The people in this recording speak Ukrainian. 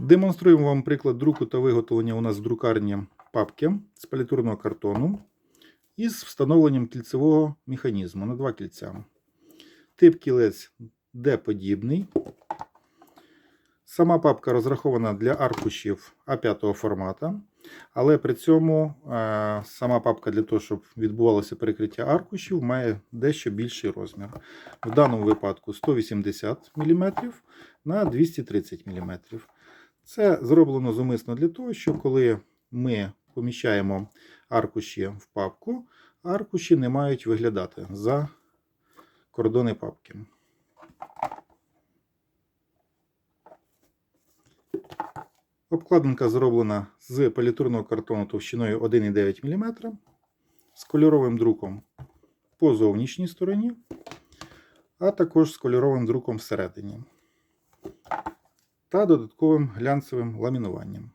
Демонструємо вам приклад друку та виготовлення у нас в друкарні папки з політурного картону із встановленням кільцевого механізму на два кільця. Тип кілець D-подібний. Сама папка розрахована для аркушів А5 формату, але при цьому е, сама папка для того, щоб відбувалося перекриття аркушів, має дещо більший розмір. В даному випадку 180 мм на 230 мм. Це зроблено зумисно для того, що коли ми поміщаємо аркуші в папку, аркуші не мають виглядати за кордони папки. Обкладинка зроблена з політурного картону товщиною 1,9 мм з кольоровим друком по зовнішній стороні, а також з кольоровим друком всередині та додатковим глянцевим ламінуванням.